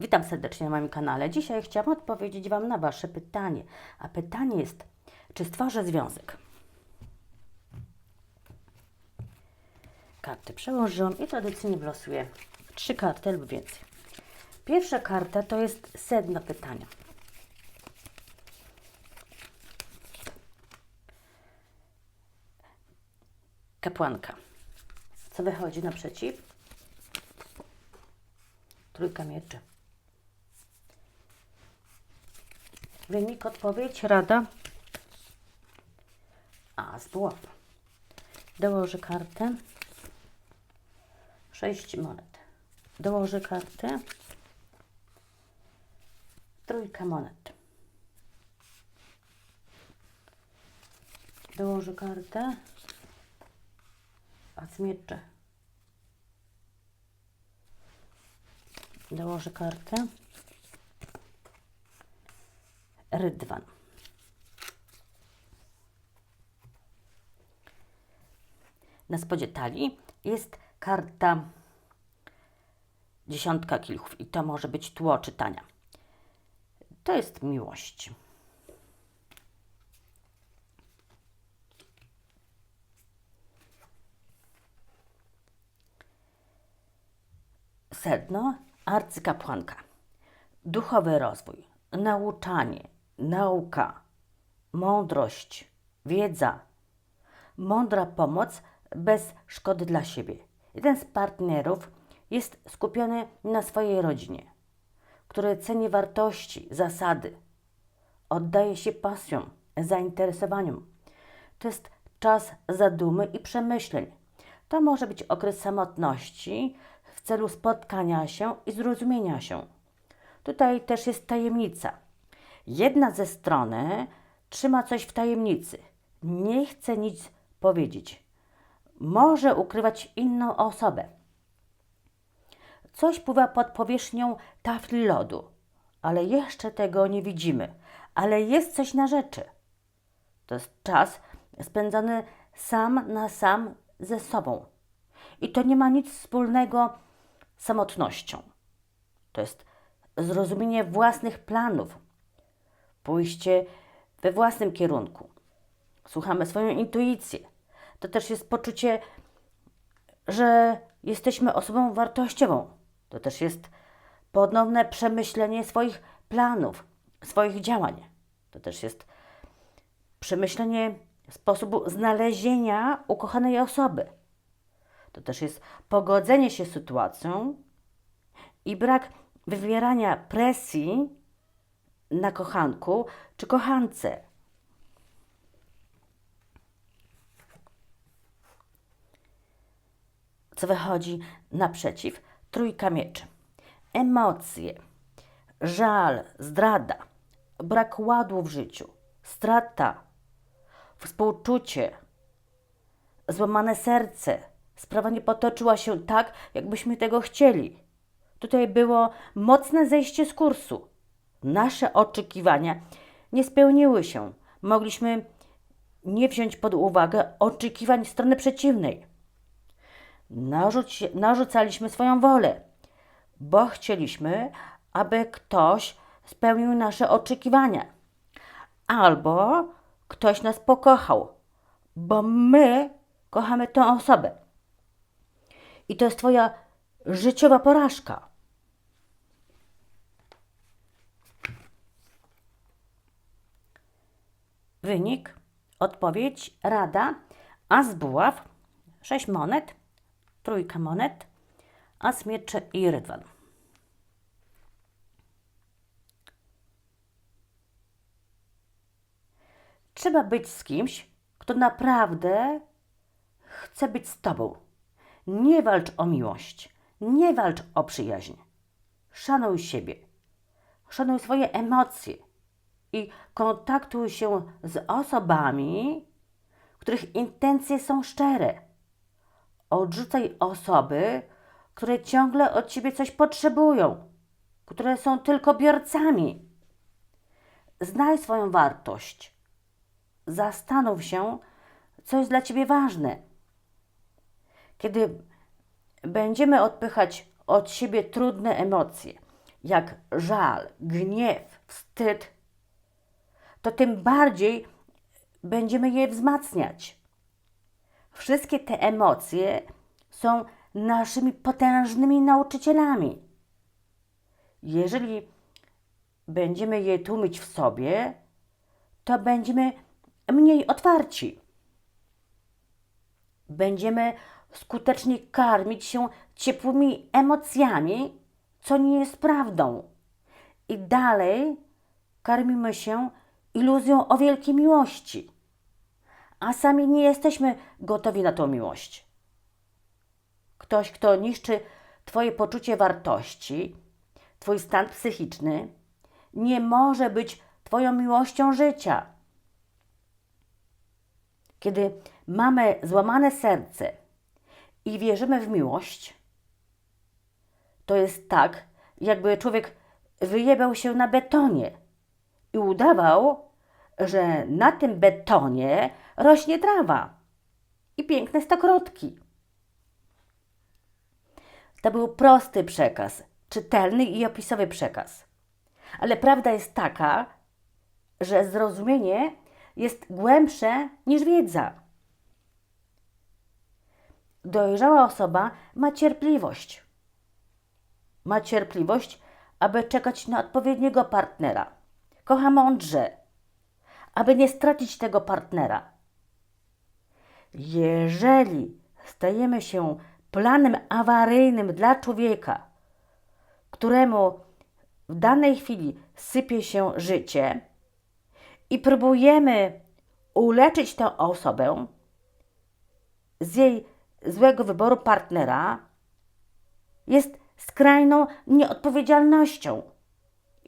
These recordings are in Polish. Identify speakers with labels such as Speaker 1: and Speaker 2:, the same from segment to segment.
Speaker 1: Witam serdecznie na moim kanale. Dzisiaj chciałam odpowiedzieć Wam na Wasze pytanie. A pytanie jest, czy stworzę związek? Karty przełożyłam i tradycyjnie wylosuję trzy karty lub więcej. Pierwsza karta to jest sedno pytania. Kapłanka. Co wychodzi naprzeciw? Trójka mieczy. Wynik, odpowiedź, rada. A, z buław. Dołożę kartę. Sześć monet. Dołożę kartę. Trójka monet. Dołożę kartę. A z miecze. Dołożę kartę. Rydwan. Na spodzie talii jest karta dziesiątka kilchów i to może być tło czytania. To jest miłość. Sedno arcykapłanka. Duchowy rozwój, nauczanie, nauka, mądrość, wiedza, mądra pomoc bez szkody dla siebie. Jeden z partnerów jest skupiony na swojej rodzinie, który ceni wartości, zasady, oddaje się pasjom, zainteresowaniom. To jest czas zadumy i przemyśleń. To może być okres samotności w celu spotkania się i zrozumienia się. Tutaj też jest tajemnica. Jedna ze strony trzyma coś w tajemnicy, nie chce nic powiedzieć. Może ukrywać inną osobę. Coś pływa pod powierzchnią tafli lodu, ale jeszcze tego nie widzimy. Ale jest coś na rzeczy. To jest czas spędzony sam na sam ze sobą. I to nie ma nic wspólnego z samotnością. To jest zrozumienie własnych planów, pójście we własnym kierunku. Słuchamy swoją intuicję. To też jest poczucie, że jesteśmy osobą wartościową. To też jest ponowne przemyślenie swoich planów, swoich działań. To też jest przemyślenie sposobu znalezienia ukochanej osoby. To też jest pogodzenie się z sytuacją i brak wywierania presji na kochanku czy kochance. Co wychodzi naprzeciw? Trójka mieczy. Emocje, żal, zdrada, brak ładu w życiu, strata, współczucie, złamane serce. Sprawa nie potoczyła się tak, jakbyśmy tego chcieli. Tutaj było mocne zejście z kursu. Nasze oczekiwania nie spełniły się. Mogliśmy nie wziąć pod uwagę oczekiwań strony przeciwnej. Narzuć, narzucaliśmy swoją wolę, bo chcieliśmy, aby ktoś spełnił nasze oczekiwania. Albo ktoś nas pokochał, bo my kochamy tę osobę. I to jest Twoja życiowa porażka. Wynik, odpowiedź, rada, as buław, sześć monet, trójka monet, as miecze i rydwan. Trzeba być z kimś, kto naprawdę chce być z Tobą. Nie walcz o miłość, nie walcz o przyjaźń. Szanuj siebie, szanuj swoje emocje i kontaktuj się z osobami, których intencje są szczere. Odrzucaj osoby, które ciągle od ciebie coś potrzebują, które są tylko biorcami. Znaj swoją wartość. Zastanów się, co jest dla ciebie ważne. Kiedy będziemy odpychać od siebie trudne emocje, jak żal, gniew, wstyd, to tym bardziej będziemy je wzmacniać. Wszystkie te emocje są naszymi potężnymi nauczycielami. Jeżeli będziemy je tłumić w sobie, to będziemy mniej otwarci. Będziemy skutecznie karmić się ciepłymi emocjami, co nie jest prawdą. I dalej karmimy się iluzją o wielkiej miłości, a sami nie jesteśmy gotowi na tą miłość. Ktoś, kto niszczy Twoje poczucie wartości, Twój stan psychiczny, nie może być Twoją miłością życia. Kiedy mamy złamane serce i wierzymy w miłość, to jest tak, jakby człowiek wyjebał się na betonie i udawał, że na tym betonie rośnie trawa i piękne stokrotki. To był prosty przekaz, czytelny i opisowy przekaz. Ale prawda jest taka, że zrozumienie jest głębsze niż wiedza. Dojrzała osoba ma cierpliwość. Ma cierpliwość, aby czekać na odpowiedniego partnera. Kocha mądrze, aby nie stracić tego partnera. Jeżeli stajemy się planem awaryjnym dla człowieka, któremu w danej chwili sypie się życie i próbujemy uleczyć tę osobę z jej złego wyboru partnera, jest skrajną nieodpowiedzialnością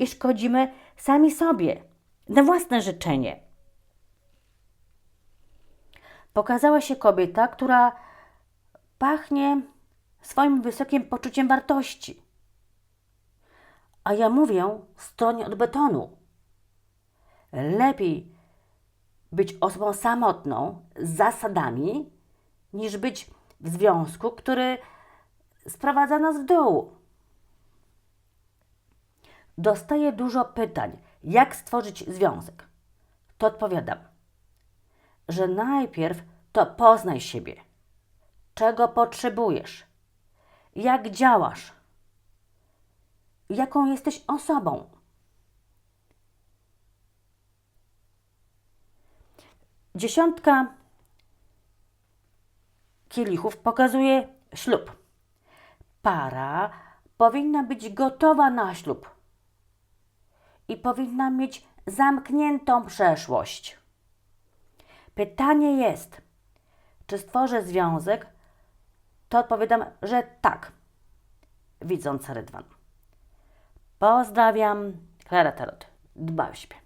Speaker 1: i szkodzimy sami sobie na własne życzenie. Pokazała się kobieta, która pachnie swoim wysokim poczuciem wartości. A ja mówię, stronie od betonu. Lepiej być osobą samotną z zasadami, niż być w związku, który sprowadza nas w dół. Dostaję dużo pytań, jak stworzyć związek. To odpowiadam, że najpierw to poznaj siebie. Czego potrzebujesz? Jak działasz? Jaką jesteś osobą? Dziesiątka kielichów pokazuje ślub. Para powinna być gotowa na ślub i powinna mieć zamkniętą przeszłość. Pytanie jest, czy stworzę związek? To odpowiadam, że tak, widząc Rydwan. Pozdrawiam, Klara Tarot. Dbaj o.